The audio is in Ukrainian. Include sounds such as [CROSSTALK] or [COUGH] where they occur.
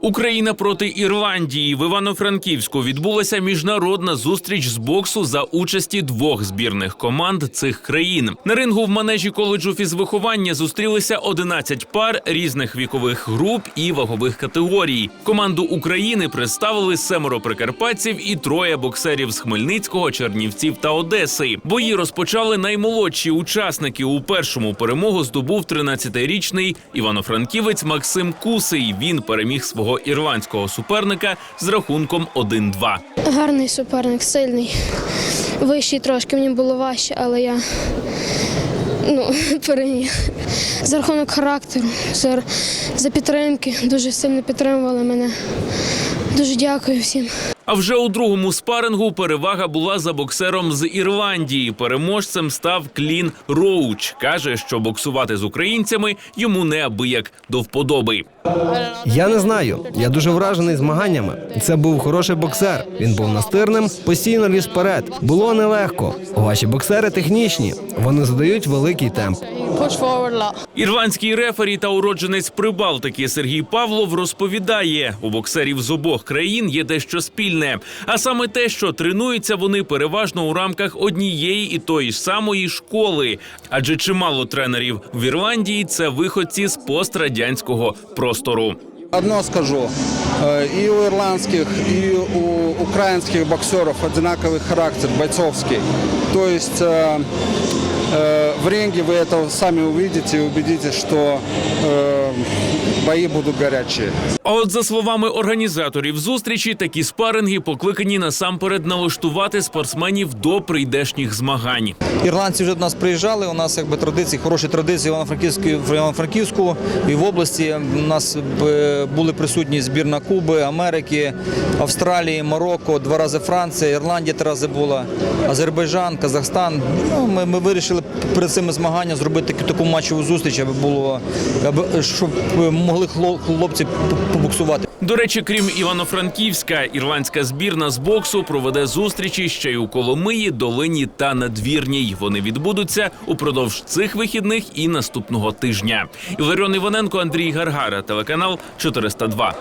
Україна проти Ірландії в Івано-Франківську відбулася міжнародна зустріч з боксу за участі двох збірних команд цих країн. На рингу в манежі коледжу фізвиховання зустрілися 11 пар різних вікових груп і вагових категорій. Команду України представили семеро прикарпатців і троє боксерів з Хмельницького, Чернівців та Одеси. Бої розпочали наймолодші учасники. У першому перемогу здобув 13-річний івано-франківець Максим Кусий. Він переміг свого ірландського суперника з рахунком 1-2. Гарний суперник, сильний. Вищий трошки, мені було важче, але я ну, [LAUGHS] переміг. За рахунок характеру, за, за підтримки, дуже сильно підтримували мене. Дуже дякую всім. А вже у другому спарингу перевага була за боксером з Ірландії. Переможцем став Клін Роуч. каже, що боксувати з українцями йому неабияк до вподоби. Я не знаю. Я дуже вражений змаганнями. Це був хороший боксер. Він був настирним, постійно ліз вперед. Було нелегко. Ваші боксери технічні. Вони задають великий темп. Ірландський рефері та уродженець Прибалтики Сергій Павлов розповідає: у боксерів з обох країн є дещо спільне, а саме те, що тренуються вони переважно у рамках однієї і тої ж самої школи. Адже чимало тренерів в Ірландії це виходці з пострадянського простору. Одно скажу, э, и у ирландских, и у украинских боксеров одинаковый характер, бойцовский. То есть э, э, в ринге вы это сами увидите и убедитесь, что э, бои будут горячие. А от за словами організаторів зустрічі, такі спаринги покликані насамперед налаштувати спортсменів до прийдешніх змагань. Ірландці вже до нас приїжджали. У нас якби традиції, хороші традиції в Івано-Франківську, в Івано-Франківську і в області. У нас е, були присутні збірна Куби, Америки, Австралії, Марокко, два рази Франція, Ірландія три рази була, Азербайджан, Казахстан. Ну, ми, ми вирішили перед цими змаганнями зробити таку, матчову зустріч, аби було аби щоб могли хло- хлопці побуксувати. До речі, крім Івано-Франківська, ірландська збірна з боксу проведе зустрічі ще й у Коломиї, Долині та Надвірній. Вони відбудуться упродовж цих вихідних і наступного тижня. Іларіон Іваненко, Андрій Гаргара, телеканал 402.